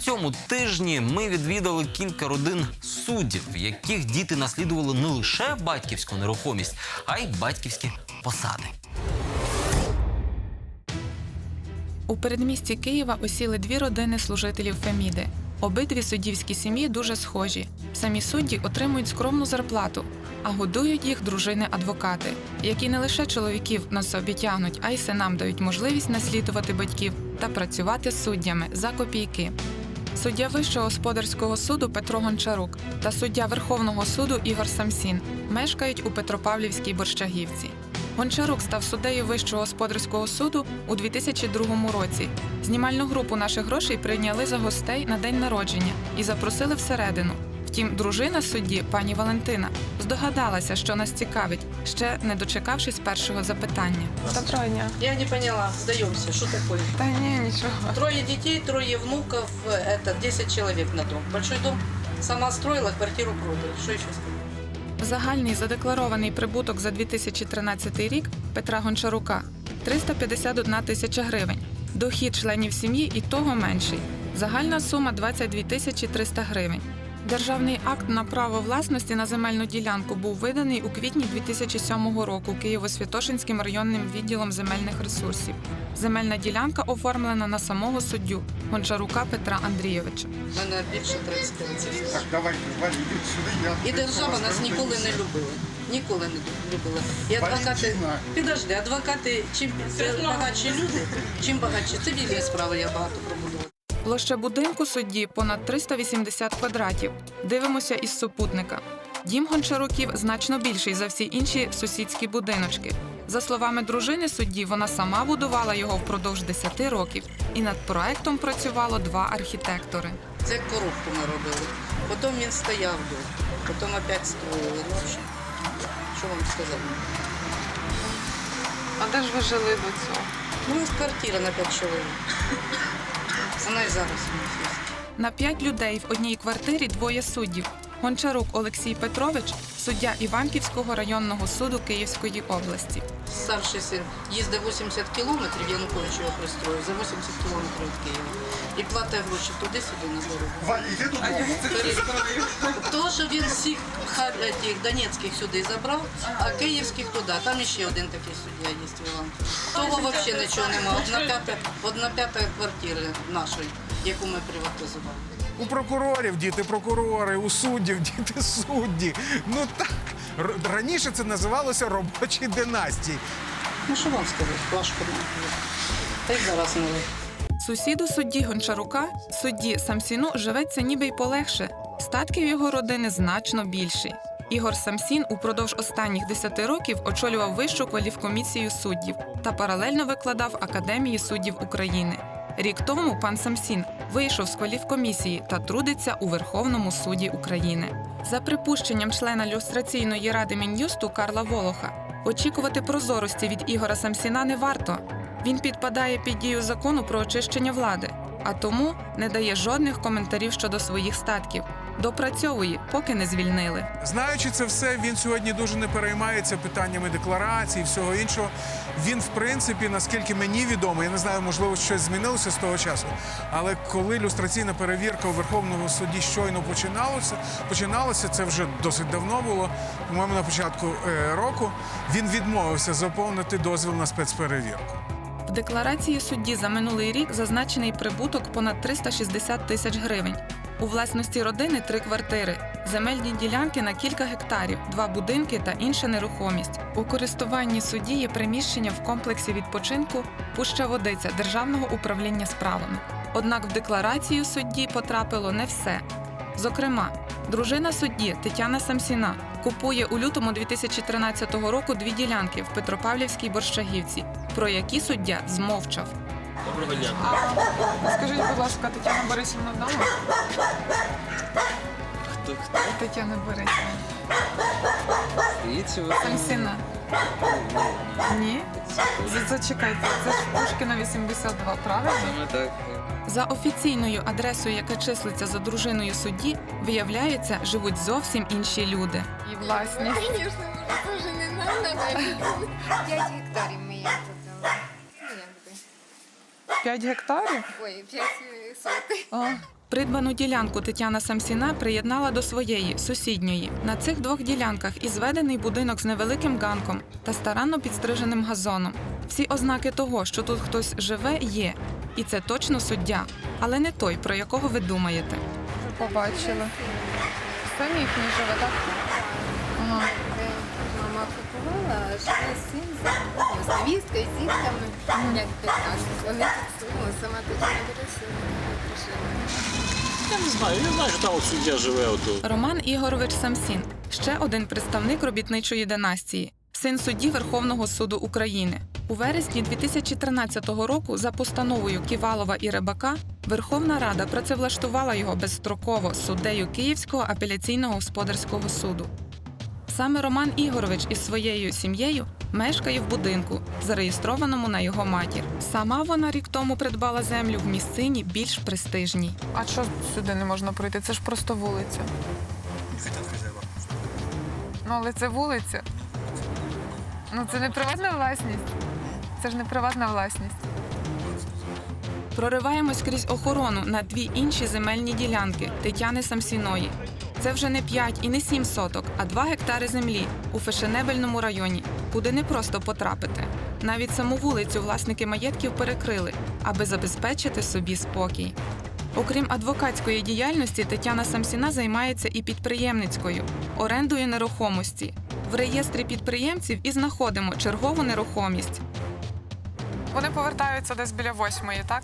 Цьому тижні ми відвідали кілька родин суддів, яких діти наслідували не лише батьківську нерухомість, а й батьківські посади. У передмісті Києва осіли дві родини служителів Феміди. Обидві суддівські сім'ї дуже схожі. Самі судді отримують скромну зарплату, а годують їх дружини-адвокати, які не лише чоловіків на собі тягнуть, а й синам дають можливість наслідувати батьків та працювати з суддями за копійки. Суддя Вищого господарського суду Петро Гончарук та суддя Верховного суду Ігор Самсін мешкають у Петропавлівській Борщагівці. Гончарук став суддею Вищого господарського суду у 2002 році. Знімальну групу наших грошей прийняли за гостей на день народження і запросили всередину. Втім, дружина судді, пані Валентина, здогадалася, що нас цікавить, ще не дочекавшись першого запитання. Доброго дня. Я не поняла, сдаемся, что такое? Та ні, нічого. Трое детей, трое внуков, это 10 человек на дом. Большой дом. Сама строила, квартиру продали. Что еще сказать? Загальний задекларований прибуток за 2013 рік Петра Гончарука 351 тисяча гривень. Дохід членів сім'ї і того менший. Загальна сума 22 тисячі 300 гривень. Державний акт на право власності на земельну ділянку був виданий у квітні 2007 року Києво-Святошинським районним відділом земельних ресурсів. Земельна ділянка оформлена на самого суддю Гончарука Петра Андрійовича. У мене більше 30 років. Так, Валь, ідіть сюди, я... І держава нас ніколи не любила. Ніколи не любила. І адвокати, підожди, адвокати, чим багатші люди, чим багатші цивільні справи я багато пробудувала. Площа будинку судді понад 380 квадратів. Дивимося із супутника. Дім гончаруків значно більший за всі інші сусідські будиночки. За словами дружини судді, вона сама будувала його впродовж 10 років, і над проектом працювало два архітектори. Це коробку ми робили. Потім він стояв потім опять строїли. Ну, що вам сказати? А де ж ви жили до цього? Ну, у нас квартира на 5 чоловік. Вона і зараз у нас є. На п'ять людей в одній квартирі двоє суддів. Гончарук Олексій Петрович, суддя Іванківського районного суду Київської області. Старший син їздить 80 кілометрів, Янукович його пристроїв, за 80 кілометрів від Києва. І платить гроші туди-сюди на дорогу. Валь, іди додому. То, що він всіх тих донецьких сюди забрав, а київських туди. Там ще один такий суддя є в Іванку. Того взагалі нічого немає. Одна п'ята, квартири нашої, яку ми приватизували. У прокурорів діти прокурори, у суддів діти судді. Ну так раніше це називалося робочі династії. Ну що вам сказати, не Та й зараз не. Сусіду судді Гончарука, судді Самсіну, живеться ніби й полегше. Статків його родини значно більші. Ігор Самсін упродовж останніх 10 років очолював вищу кваліфкомісію суддів та паралельно викладав Академії суддів України. Рік тому пан Самсін вийшов з кваліфкомісії та трудиться у Верховному суді України. За припущенням члена люстраційної ради Мін'юсту Карла Волоха, очікувати прозорості від Ігора Самсіна не варто. Він підпадає під дію закону про очищення влади, а тому не дає жодних коментарів щодо своїх статків. Допрацьовує, поки не звільнили. Знаючи це все, він сьогодні дуже не переймається питаннями декларації і всього іншого. Він, в принципі, наскільки мені відомо, я не знаю, можливо, щось змінилося з того часу. Але коли люстраційна перевірка у Верховному суді щойно починалося, починалося це вже досить давно було. По-моєму, на початку е, року він відмовився заповнити дозвіл на спецперевірку. В декларації судді за минулий рік зазначений прибуток понад 360 тисяч гривень. У власності родини три квартири, земельні ділянки на кілька гектарів, два будинки та інша нерухомість. У користуванні судді є приміщення в комплексі відпочинку Пуща Водиця Державного управління справами. Однак в декларацію судді потрапило не все. Зокрема, дружина судді Тетяна Самсіна купує у лютому 2013 року дві ділянки в Петропавлівській Борщагівці, про які суддя змовчав. Доброго дня. Скажіть, будь ласка, Тетяна Борисівна вдома? Хто хто? Тетяна Борисівна. Дивіться, ви Самсіна. Ні? Зачекайте, це ж Пушкіна 82, правильно? саме так. За офіційною адресою, яка числиться за дружиною судді, виявляється, живуть зовсім інші люди. І власність. Звісно, може, теж не нам надо. 5 гектарів ми якби. 5 гектарів? Ой, 5 сотих. О. Придбану ділянку Тетяна Самсіна приєднала до своєї сусідньої. На цих двох ділянках і зведений будинок з невеликим ганком та старанно підстриженим газоном. Всі ознаки того, що тут хтось живе, є. І це точно суддя, але не той, про якого ви думаєте. Побачила. Це їхній живе, так? Ага. Де Мама купувала, а живе син з з невісткою, з дітками. Як 15. Вони тут ну, сама Тетяна Борисівна прожила. Я не знаю, я знаю, що там от суддя живе ото. Роман Ігорович Самсін ще один представник робітничої династії, син судді Верховного суду України. У вересні 2013 року за постановою Ківалова і Рибака Верховна Рада працевлаштувала його безстроково суддею Київського апеляційного господарського суду. Саме Роман Ігорович із своєю сім'єю мешкає в будинку, зареєстрованому на його матір. Сама вона рік тому придбала землю в місцині більш престижній. А що сюди не можна пройти? Це ж просто вулиця. Ну, але це вулиця. Ну, це не приватна власність. Це ж не приватна власність. Прориваємось крізь охорону на дві інші земельні ділянки Тетяни Самсіної. Це вже не 5 і не 7 соток, а 2 гектари землі у фешенебельному районі, куди не просто потрапити. Навіть саму вулицю власники маєтків перекрили, аби забезпечити собі спокій. Окрім адвокатської діяльності, Тетяна Самсіна займається і підприємницькою орендою нерухомості. В реєстрі підприємців і знаходимо чергову нерухомість. Вони повертаються десь біля восьмої, так?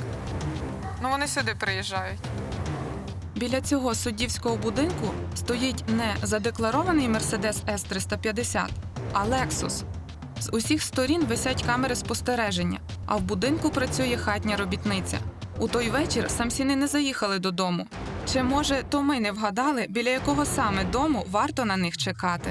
Ну вони сюди приїжджають. Біля цього суддівського будинку стоїть не задекларований Mercedes S350, а Lexus. З усіх сторін висять камери спостереження, а в будинку працює хатня робітниця. У той вечір самсіни не заїхали додому. Чи може, то ми не вгадали, біля якого саме дому варто на них чекати?